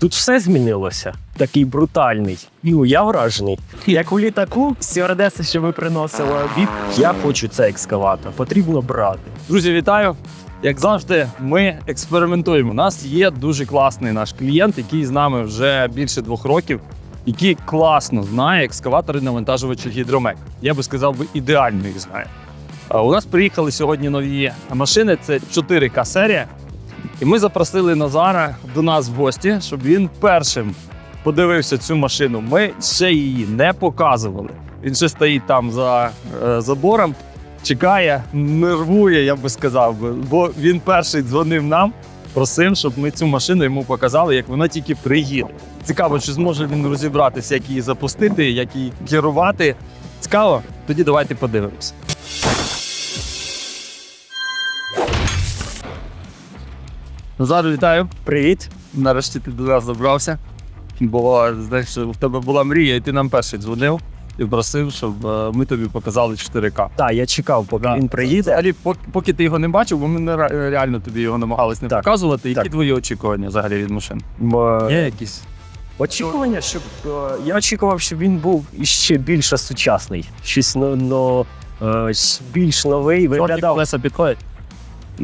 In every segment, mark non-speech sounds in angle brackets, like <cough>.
Тут все змінилося. Такий брутальний. Ну, я вражений. Як у літаку, стюардеси, що ви приносили обід. Я хочу цей екскаватор. Потрібно брати. Друзі, вітаю! Як завжди, ми експериментуємо. У нас є дуже класний наш клієнт, який з нами вже більше двох років, який класно знає екскаватори навантажувачі гідромек. Я би сказав, би ідеально їх знає. У нас приїхали сьогодні нові машини. Це 4К серія. І ми запросили Назара до нас в гості, щоб він першим подивився цю машину. Ми ще її не показували. Він ще стоїть там за е, забором, чекає, нервує, я би сказав. Бо він перший дзвонив нам, просив, щоб ми цю машину йому показали, як вона тільки приїде. Цікаво, чи зможе він розібратися, як її запустити, як її керувати. Цікаво? Тоді давайте подивимося. Назар, вітаю. Привіт. Нарешті ти до нас добрався. Бо знаєш, в тебе була мрія, і ти нам перший дзвонив і просив, щоб е, ми тобі показали 4К. Так, я чекав, поки Да. він приїде. Взагалі, поки, поки ти його не бачив, бо ми не реально тобі його намагались не Так. показувати. Які Так. твої очікування взагалі від машин? Бо- Є якісь? Очікування, щоб е, я очікував, щоб він був іще більше сучасний. Щось но, е, більш новий. Чорні Виглядав колеса підходять.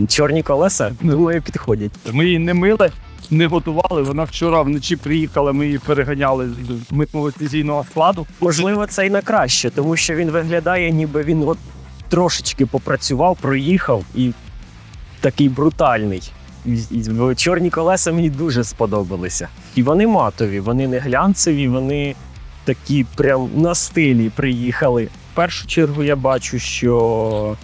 Чорні колеса. <laughs> Думаю, підходять. Ми її не мили, не готували. Вона вчора вночі приїхала, ми її переганяли з митного ліцензійного складу. Можливо, це й на краще, тому що він виглядає, ніби він от трошечки попрацював, проїхав і такий брутальний. Чорні колеса мені дуже сподобалися. І вони матові, вони не глянцеві, вони такі прям на стилі приїхали. В першу чергу я бачу, що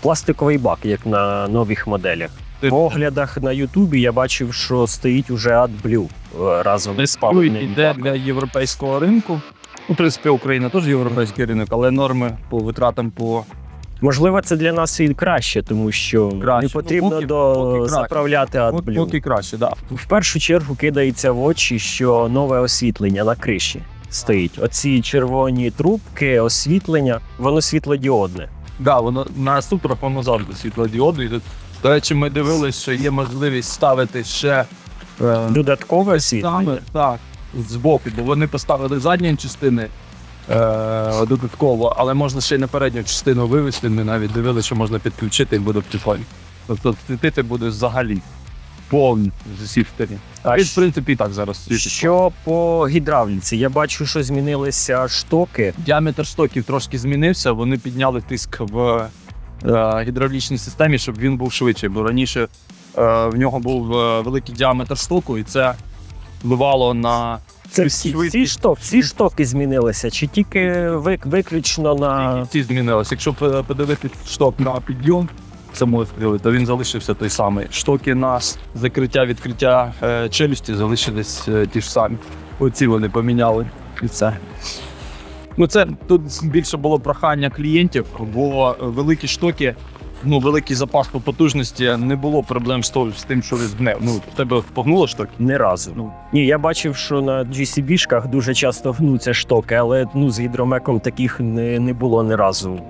пластиковий бак, як на нових моделях. В оглядах на Ютубі я бачив, що стоїть уже AdBlue е, разом з йде баком. для європейського ринку. Ну, в принципі, Україна теж європейський ринок, але норми по витратам по Можливо, це для нас і краще, тому що Краще. не потрібно Ну, поки- до поки заправляти AdBlue. поки краще, да. В першу чергу кидається в очі, що нове освітлення на криші стоїть. Оці червоні трубки, освітлення, воно світлодіодне. Да, воно на сутрах воно завжди світлодіоди І До речі, ми дивилися, що є можливість ставити ще е, Додаткове світло. саме так збоку, бо вони поставили задні частини е, додатково, але можна ще й на передню частину вивести. Ми навіть дивилися, що можна підключити і буде в телефоні. Тобто світити буде взагалі повністю з усіх сторін. А Він, в принципі, і так зараз світить. Що по гідравліці? Я бачу, що змінилися штоки. Діаметр штоків трошки змінився. Вони підняли тиск в е, гідравлічній системі, щоб він був швидший. Бо раніше е, в нього був е, великий діаметр штоку, і це впливало на Це всі, всі, шток, всі штоки змінилися, чи тільки вик- виключно на ці змінилися. Якщо п- подивитись шток на підйом самої стріли, то він залишився той самий. Штоки на закриття відкриття е, челюсті залишились е, ті ж самі. Оці вони поміняли і все. Ну, це тут більше було прохання клієнтів, бо великі штоки, ну великий запас по потужності, не було проблем з, тим, що ви. Ну, в тебе погнуло штоки. не разу. Ну. Ні, я бачив, що на GCB-шках дуже часто гнуться штоки, але ну, з гідромеком таких не, не було ні разу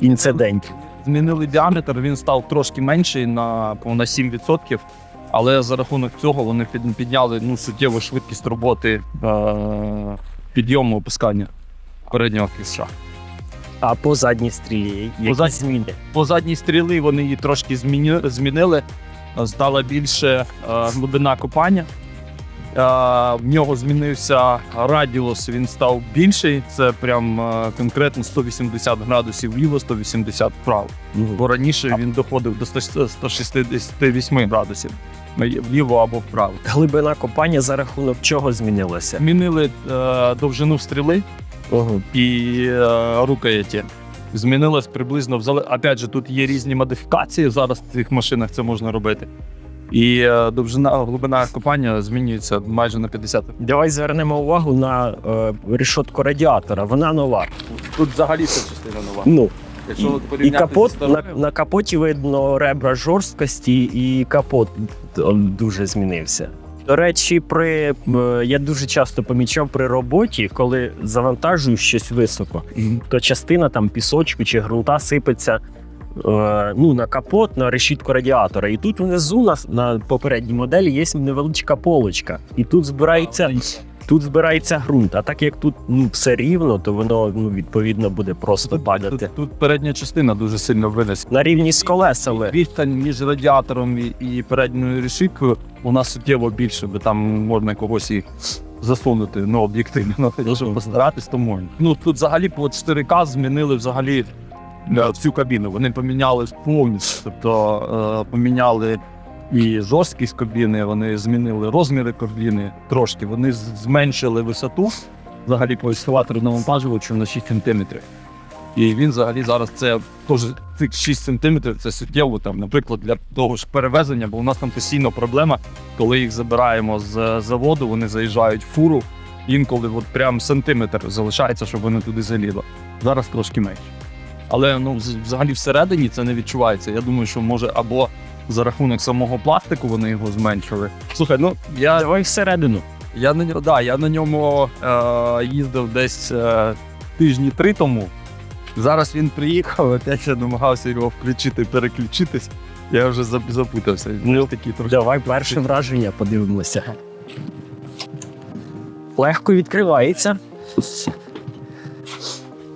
інцидентів. Змінили діаметр, він став трошки менший на, по- на 7%. Але за рахунок цього вони підняли ну, суттєву швидкість роботи е- підйому опускання переднього кіша. А по задній стрілі які задній- зміни? По задній стріли вони її трошки зміни, змінили. Стала більше е, глибина копання. Е, в нього змінився радіус, він став більший. Це прям е, конкретно 180 градусів вліво, 180 вправо. Бо раніше він доходив до 100 168 градусів вліво або вправо. Глибина копання за рахунок чого змінилася? Змінили е, довжину стріли Угу. і е, рукояті. Змінилось приблизно в. Опять же, тут є різні модифікації. Зараз в цих машинах це можна робити. І е, довжина глибина копання змінюється майже на 50. Давай звернемо увагу на е, решотку радіатора. Вона нова. Тут взагалі ця частина нова. Ну Якщо от і капот на, на капоті видно ребра жорсткості, і капот е, дуже змінився. До речі, при е, я дуже часто помічав при роботі, коли завантажую щось високо, то частина там пісочку чи ґрунта сипеться ну, на капот, на решітку радіатора. І тут внизу на, на попередній моделі є невеличка полочка. І тут збирається, тут збирається ґрунт. А так як тут ну, все рівно, то воно ну, відповідно буде просто падати. Тут, тут передня частина дуже сильно винесена. На рівні з колесами. Відстань між радіатором і, і передньою решіткою у нас суттєво більше, бо там можна когось і засунути ну, об'єктивно. Ну, постаратись, то можна. Ну тут взагалі по 4К змінили взагалі е, всю кабіну. Вони поміняли повністю. Тобто е, поміняли і жорсткість кабіни, вони змінили розміри кабіни трошки. Вони зменшили висоту взагалі по ескалатору навантажувачу на 6 см. І він взагалі зараз це теж цих 6 см це суттєво там, наприклад, для того ж перевезення, бо у нас там постійно проблема, коли їх забираємо з заводу, вони заїжджають в фуру, інколи от прям сантиметр залишається, щоб вони туди залізли. Зараз трошки менше. Але ну, взагалі всередині це не відчувається. Я думаю, що може або за рахунок самого пластику вони його зменшили. Слухай, ну я Давай всередину. я на да, я на ньому е, їздив десь е, тижні три тому. Зараз він приїхав, опять я намагався його включити, переключитись. Я вже запутався. Ну, такі трошки. Давай перше враження подивимося. Легко відкривається.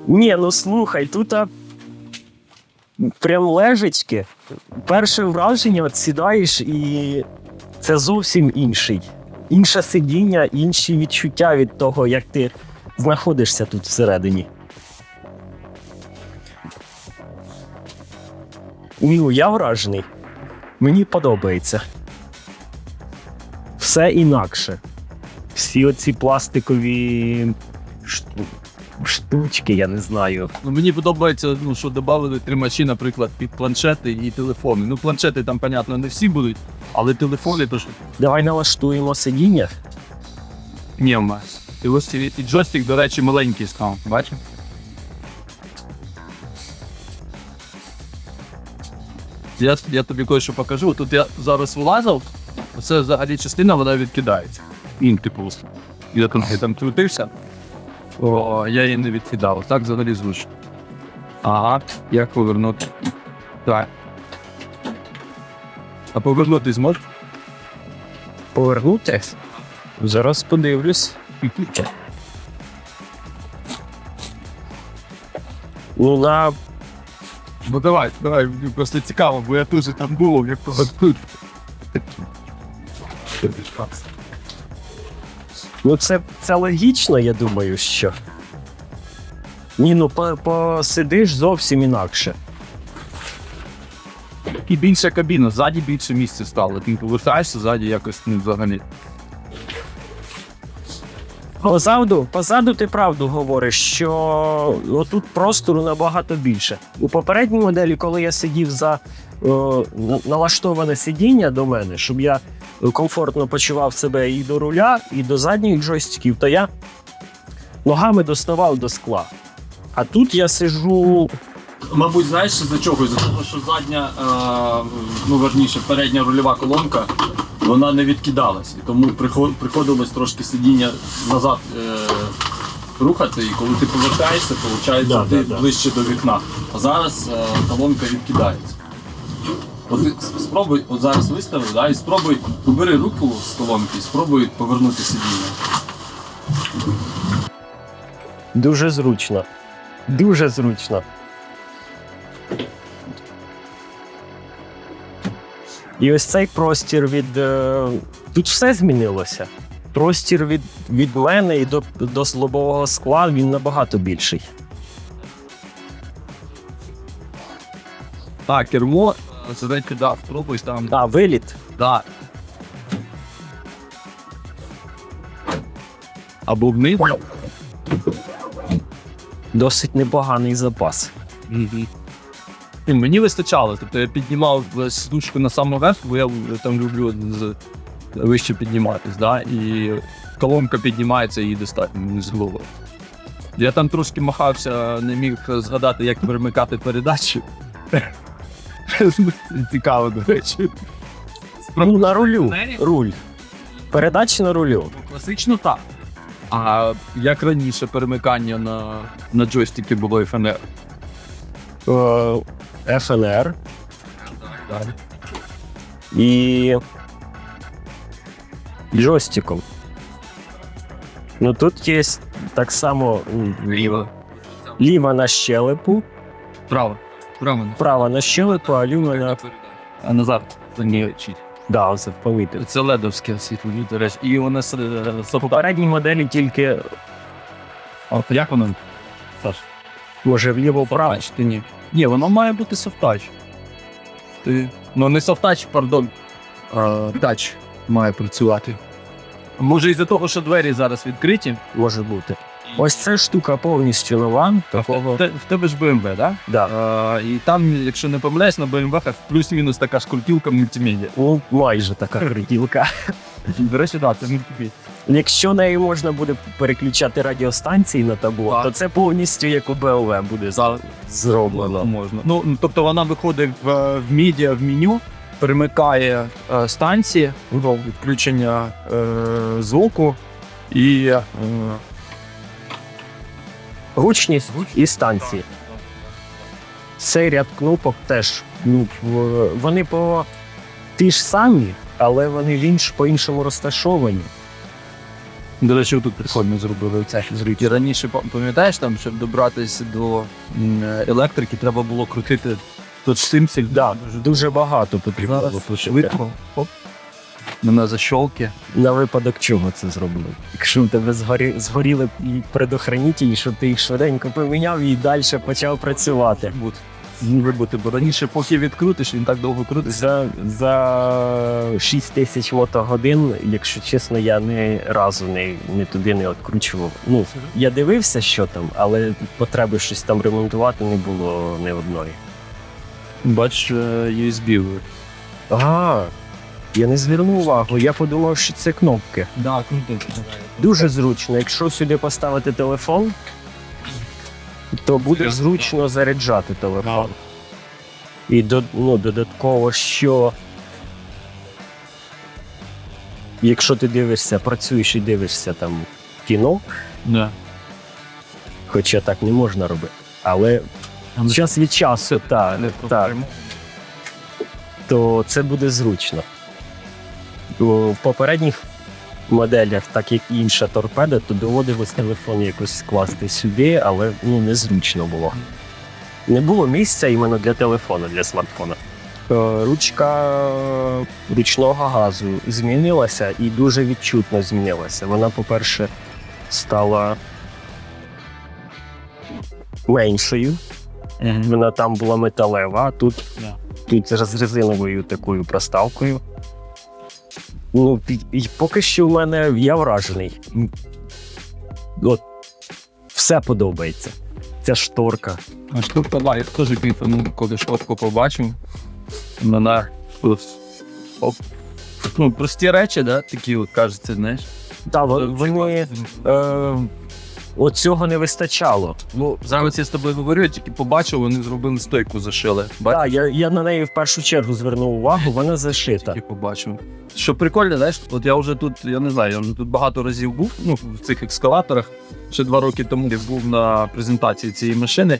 Ні, ну слухай, тут прям лежечки. Перше враження, от сідаєш, і це зовсім інший. Інше сидіння, інші відчуття від того, як ти знаходишся тут всередині. Ну, я вражений. Мені подобається. Все інакше. Всі оці пластикові шту- штучки, я не знаю. Ну, мені подобається, ну, що додали тримачі, наприклад, під планшети і телефони. Ну, планшети там, понятно, не всі будуть, але телефони то що Давай налаштуємо сидіння. Нєма. І ось і і джойстик, до речі, маленький став. Бачив? Я, я тобі кое-що покажу. Тут я зараз вилазив, оце взагалі частина вона відкидається. Він, типу, я там, там крутився. О, я її не відкидав. Так взагалі зручно. Ага, як повернути? Так. А повернути зможеш? Повернути. Зараз подивлюсь. Ну, на Ну давай, давай, мені просто цікаво, бо я теж там був, як тут. Ну, це, це логічно, я думаю, що. Ні, ну посидиш зовсім інакше. І більша кабіна, ззаді більше місця стало. Ти повертаєшся ззаді якось ну, взагалі. Позаду, позаду ти правду говориш, що отут простору набагато більше. У попередній моделі, коли я сидів за е, на- налаштоване сидіння до мене, щоб я комфортно почував себе і до руля, і до задніх джойстиків, то я ногами доставав до скла. А тут я сижу. Мабуть, знаєш, за чого? За того, що задня, е, ну верніше, передня рульова колонка, вона не відкидалась. І тому приходилось трошки сидіння назад е, рухати, і коли ти повертаєшся, виходить, Да, ти да, да. ближче до вікна. А зараз е, колонка відкидається. От спробуй, от зараз виставив, да, і спробуй, убери руку з колонки і спробуй повернути сидіння. Дуже зручно. Дуже зручно. І ось цей простір від. е, Тут все змінилося. Простір від, від мене і до, до лобового скла він набагато більший. Так, кермо, сиденьки, да, спробуй там. А, виліт. Да. Або вниз. Досить непоганий запас. І Мені вистачало. Тобто я піднімав е, сидушку на самий верх, бо я е, там люблю з- вище підніматись, да? і колонка піднімається і достатньо з голови. Я там трошки махався, не міг згадати, як перемикати передачі. <laughs> Цікаво, до речі. Ну, на рулю. Руль. Передачі на рулю. Класично так. А як раніше перемикання на, на джойстики було FNR? Е, FNR Далі. і джойстиком. Ну тут є так само м, Ліво. ліва на щелепу, Право. Право. права на щелепу, а ліва на. А назад за нею чуть. Да, оце помітив. Це ледовське освітлення, до речі. І воно е, В софта. попередній моделі тільки А от як воно? Саш? може вліво-вправо. Софтач, ні. Ні, воно має бути софтач. Ти... Ну не софтач, пардон. А, тач має працювати. Може із-за того, що двері зараз відкриті. Може бути. Ось ця штука повністю нова. Такого. В, в тебе ж BMW, так? Да? Да. І там, якщо не помиляюсь, на BMW плюс-мінус така ж крутілка мультимедіа. Ну, майже така крутілка. До речі, так, це мультимедіа. Якщо нею можна буде переключати радіостанції на табло, Так. то це повністю як у BMW буде за- зроблено. Можна. Ну, ну, тобто вона виходить в, в медіа, в меню, перемикає е, станції, ну, відключення е, звуку і е, Гучність і станції. Цей ряд кнопок теж ну, вони по ті ж самі, але вони в інш, по-іншому розташовані. До речі, тут прикольно зробили це зріки. Раніше пам'ятаєш, там, щоб добратися до електрики, треба було крутити тут точсимців. Да, дуже багато потрібно було пошити. швидко. Оп. На защолки. На випадок чого це зроблено? Якщо в тебе згорі, згоріли і предохранителі, щоб ти їх швиденько поміняв і далі почав працювати. Бут. Може бути, бо раніше, поки відкрутиш, він так довго крутиться. За, за 6 тисяч мотогодин, якщо чесно, я ні разу не, не туди не відкручував. Ну, я дивився, що там, але потреби щось там ремонтувати не було ні одної. Бач, е, USB. Ага, я не звернув увагу, я подумав, що це кнопки. Да, крутиться. Дуже зручно. Якщо сюди поставити телефон, то буде зручно заряджати телефон. І до, ну, додатково, що якщо ти дивишся, працюєш і дивишся там кіно, Да. хоча так не можна робити. Але час від часу, так, так, то це буде зручно. В попередніх моделях, так як інша торпеда, то доводилось телефон якось скласти сюди, але ну, незручно було. Не було місця іменно для телефону, для смартфона. Е, Ручка ручного газу змінилася і дуже відчутно змінилася. Вона, по-перше, стала меншою. Вона там була металева, а тут, тут з резиновою такою проставкою. Ну, поки що в мене я вражений. От, все подобається. Ця шторка. А шторка, да, я теж кайфанув, коли шторку побачив. Вона оп. Ну, прості речі, да, такі от кажеться, знаєш. Так, да, вони е, от цього не вистачало. Ну, зараз я з тобою говорю, я тільки побачив, вони зробили стойку, зашили. Так, я, я на неї в першу чергу звернув увагу, вона зашита. Тільки побачив. Що прикольно, знаєш, от я вже тут, я не знаю, я вже тут багато разів був, ну, в цих ескалаторах. Ще два роки тому я був на презентації цієї машини.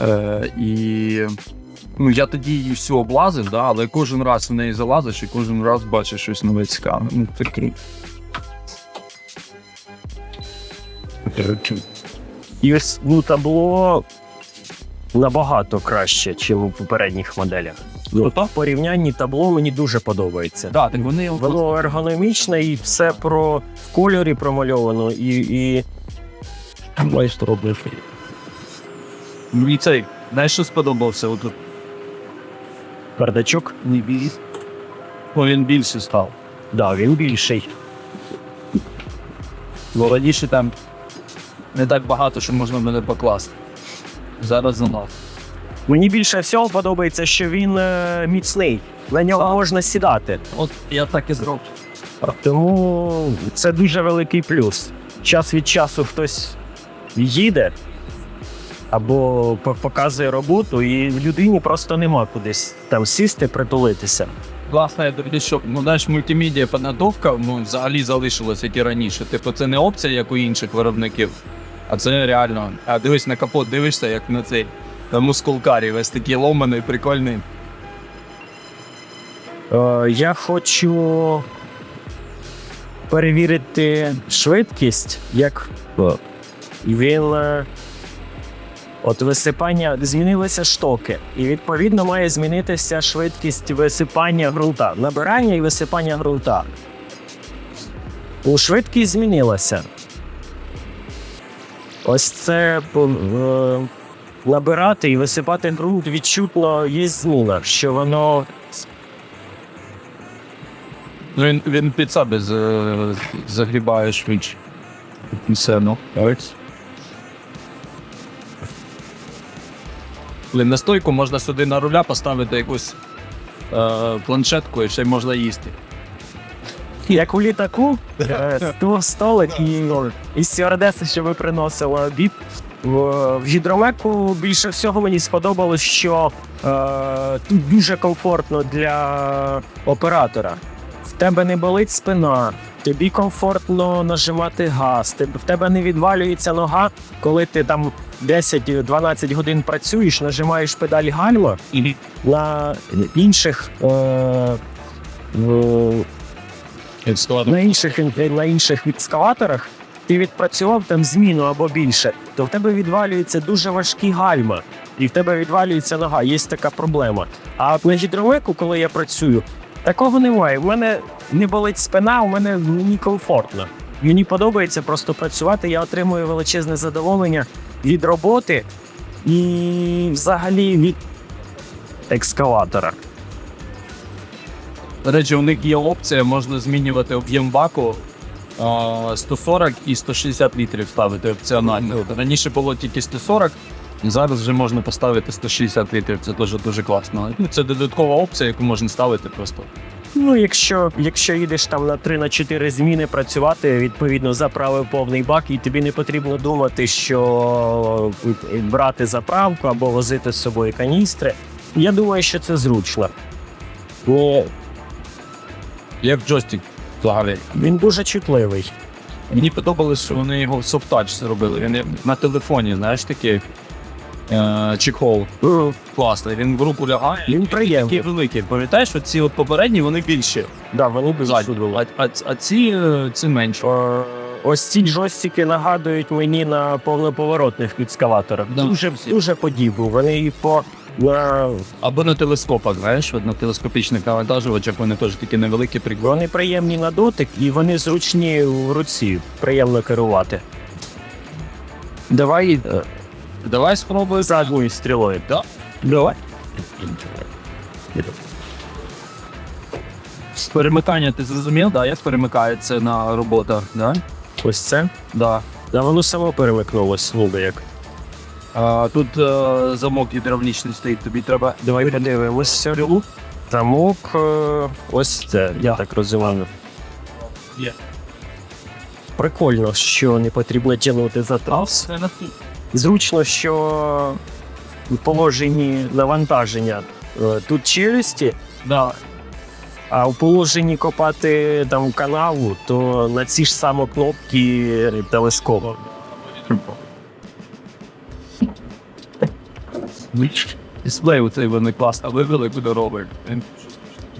Е, і ну, я тоді її всю облазив, да, але кожен раз в неї залазиш і кожен раз бачиш щось нове цікаве. Ну, це круто. І ось ну, табло набагато краще, ніж у попередніх моделях. Ну, Ото? в порівнянні табло мені дуже подобається. Да, так вони Воно ергономічне і все про в кольорі промальовано, і, і... майстер робив. Мені цей, знаєш, що сподобався? От, Бардачок, не біль. Ну, він більше став. да, він більший. Бо раніше там не так багато, що можна мене покласти. Зараз занадто. Мені більше всього подобається, що він е, міцний. На нього Так. можна сідати. От я так і зроблю. Тому це дуже великий плюс. Час від часу хтось їде або по- показує роботу, і людині просто нема кудись там сісти, притулитися. Власне, я дивлюсь, що ну, знаєш, мультимедіа підготовка ну, взагалі залишилася як і раніше. Типу, це не опція, як у інших виробників, а це реально. А дивись на капот, дивишся, як на цей. мускулкарі, весь такий ломаний, прикольний. Е, я хочу перевірити швидкість, як він. е, От висипання змінилися штоки, і відповідно має змінитися швидкість висипання ґрунта, набирання і висипання ґрунта. У швидкість змінилася. Ось це е, набирати і висипати ґрунт відчутно є що воно Ну, він, він під себе загрібає швидше. Все, ну. Блін, на стойку можна сюди на руля поставити якусь е, планшетку і ще й можна їсти. Як у літаку, е, столик і, і стюардеси, що ви приносили обід. В, гідромеку більше всього мені сподобалось, що е, тут дуже комфортно для оператора. В тебе не болить спина, тобі комфортно нажимати газ, в тебе не відвалюється нога, коли ти там 10-12 годин працюєш, нажимаєш педаль гальма на інших. Е, е, на інших, на інших екскаваторах ти відпрацював там зміну або більше, то в тебе відвалюється дуже важкі гальма, і в тебе відвалюється нога. Є така проблема. А на гідровику, коли я працюю, такого немає. У мене не болить спина, у мене мені комфортно. Мені подобається просто працювати. Я отримую величезне задоволення від роботи і взагалі від екскаватора. До речі, у них є опція, можна змінювати об'єм баку 140 і 160 літрів ставити опціонально. Раніше було тільки 140, зараз вже можна поставити 160 літрів. Це дуже дуже класно. Ну, Це додаткова опція, яку можна ставити просто. Ну, якщо, якщо їдеш там на 3-4 зміни працювати, відповідно заправив повний бак, і тобі не потрібно думати, що е, брати заправку або возити з собою каністри. Я думаю, що це зручно. Як джойстик взагалі. він дуже чутливий. Мені подобалось, що вони його софт-тач зробили. Він на телефоні, знаєш, такий е, чехол. Класний. Він в руку лягає. Він Такий приємний. великий. Пам'ятаєш, оці от попередні вони більші. Да, вони дуже А, а, а ці, е, ці менші. Ось ці джойстики нагадують мені на повноповоротних екскаваторах. Да. Дуже, дуже подібні. Вони і по Або на телескопах, знаєш, на телескопічних навантажувачах вони теж такі невеликі прикольні. Вони приємні на дотик і вони зручні в руці, приємно керувати. Давай е, Давай спробуй. задньою стрілою. Да. Давай. Перемикання ти зрозумів, да? Як перемикається на роботах, да? Ось це. Да. Да, воно само перемикнулось, ніби як. А, тут е, замок гідравлічний стоїть, тобі треба. Давай подивимось. Замок. е, Ось це, я так розумію. Є. Прикольно, що не потрібно тягнути за трас. Зручно, що в положенні навантаження е, тут челюсті, Да. А в положенні копати там канаву, то на ці ж самі кнопки телескоп. Дисплей у цей вони класно вивели, куди робить.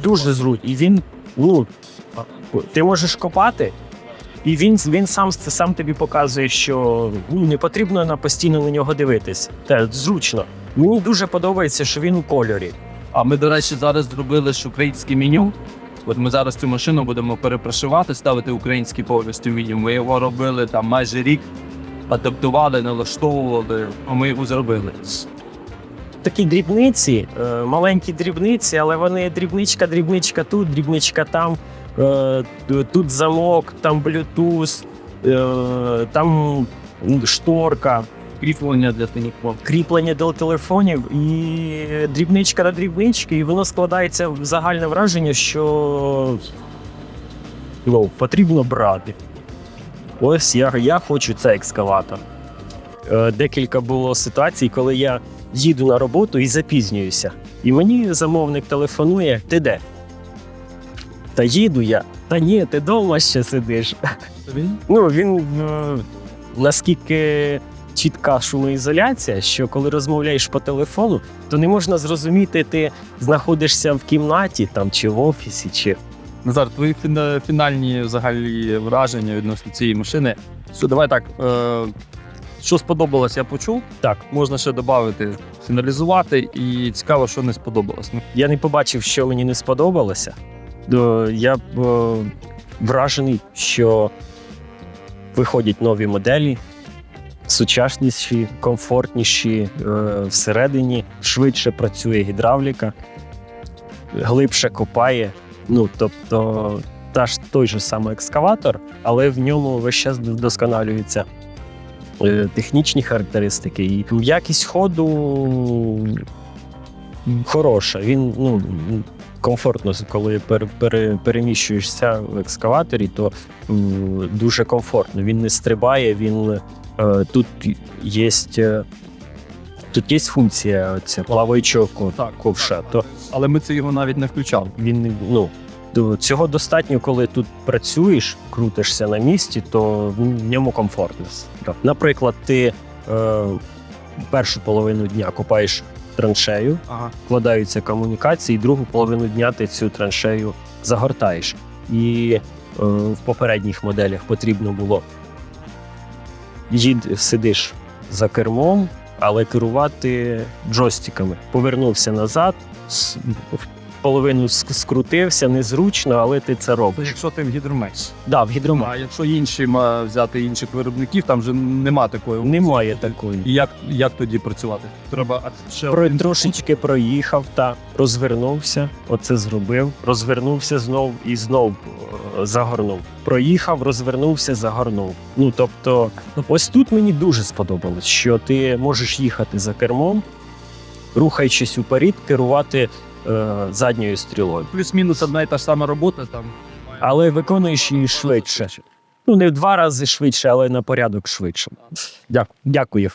Дуже зручно. І він, ну, ти можеш копати, і він, він сам, сам тобі показує, що ну, не потрібно на постійно на нього дивитись. Те зручно. Мені дуже подобається, що він у кольорі. А ми, до речі, зараз зробили ж українське меню. От ми зараз цю машину будемо перепрошивати, ставити українське повністю меню. Ми його робили там майже рік, адаптували, налаштовували, а ми його зробили. Такі дрібниці, е, маленькі дрібниці, але вони дрібничка, дрібничка тут, дрібничка там, е, тут замок, там Bluetooth, е, там шторка, Кріплення для телефону. кріплення до телефонів і дрібничка на дрібнички, і воно складається в загальне враження, що ну, потрібно брати. Ось я, я хочу цей екскаватор. Е, Декілька було ситуацій, коли я їду на роботу і запізнююся. І мені замовник телефонує: ти де? Та їду я. Та ні, ти вдома ще сидиш. Ну, він е, наскільки чітка шумоізоляція, що коли розмовляєш по телефону, то не можна зрозуміти, ти знаходишся в кімнаті там чи в офісі, чи Назар, твої фінальні взагалі враження відносно цієї машини. Все, давай так. Е, що сподобалось, я почув. Так. Можна ще додати, фіналізувати, і цікаво, що не сподобалось. Ну, я не побачив, що мені не сподобалося. Я б, е, вражений, що виходять нові моделі, сучасніші, комфортніші е, всередині, швидше працює гідравліка, глибше копає. Ну, тобто, та ж той же самий екскаватор, але в ньому весь час вдосконалюються е, технічні характеристики. І якість ходу хороша. Він ну, комфортно, коли пер, пере- переміщуєшся в екскаваторі, то дуже комфортно. Він не стрибає, він тут є. Тут є функція ця плаваючого Так, ковша, то але ми це його навіть не включали. він не- ну, до- цього достатньо, коли тут працюєш, крутишся на місці, то в ньому комфортно. Так. Наприклад, ти е, першу половину дня копаєш траншею, Ага. вкладаються комунікації, і другу половину дня ти цю траншею загортаєш. І е, в попередніх моделях потрібно було їд, сидиш за кермом, але керувати джойстиками. Повернувся назад, половину скрутився, незручно, але ти це Це робиш. якщо ти в гідромеч. Да, в гідромат А якщо інші взяти інших виробників, там вже нема такої. немає такої. І як, як тоді працювати? Треба ще Про, один трошечки проїхав та розвернувся, оце зробив, розвернувся знов і знов е, загорнув. Проїхав, розвернувся, загорнув. Ну тобто, ось тут мені дуже сподобалось, що ти можеш їхати за кермом, рухаючись уперед, керувати е, задньою стрілою, плюс-мінус одна і та ж сама робота там. але виконуєш її швидше. Ну не в два рази швидше, але на порядок швидше. Дякую. Дякую.